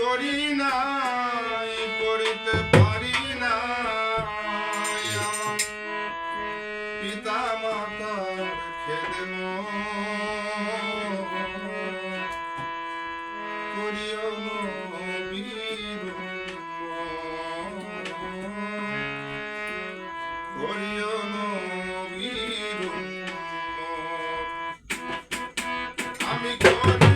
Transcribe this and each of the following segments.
করি নাই করিতে পারি না পিতা মাতা খেদে করিও নবীর করিও নবীর আমি করি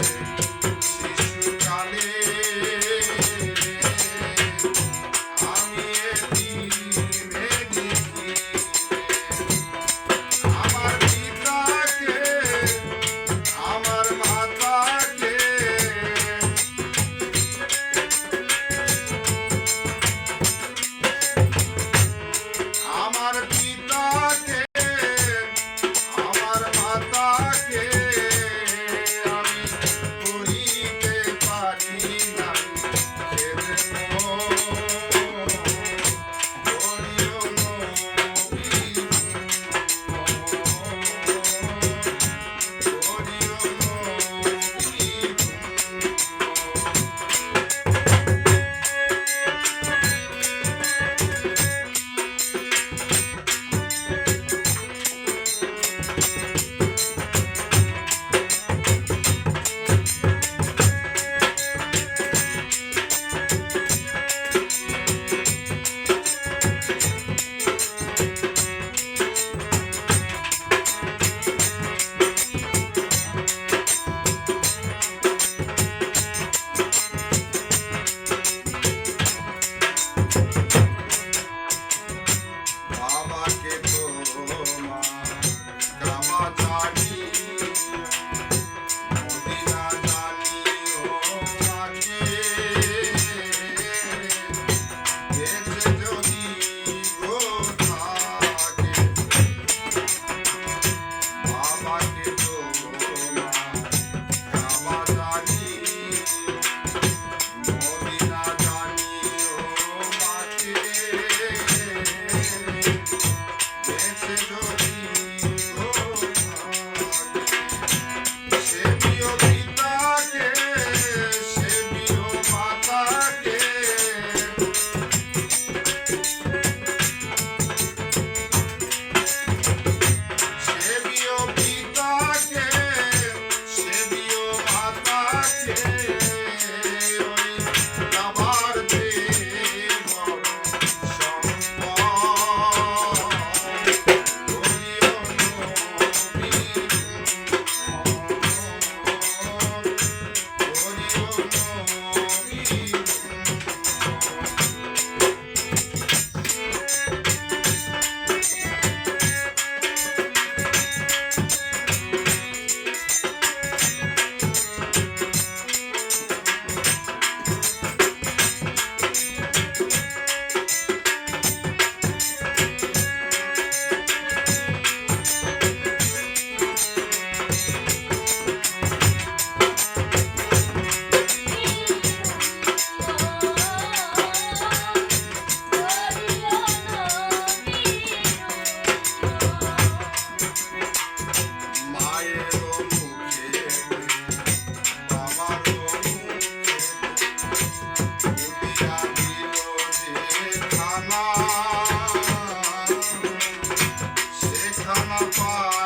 Thank you. Bye.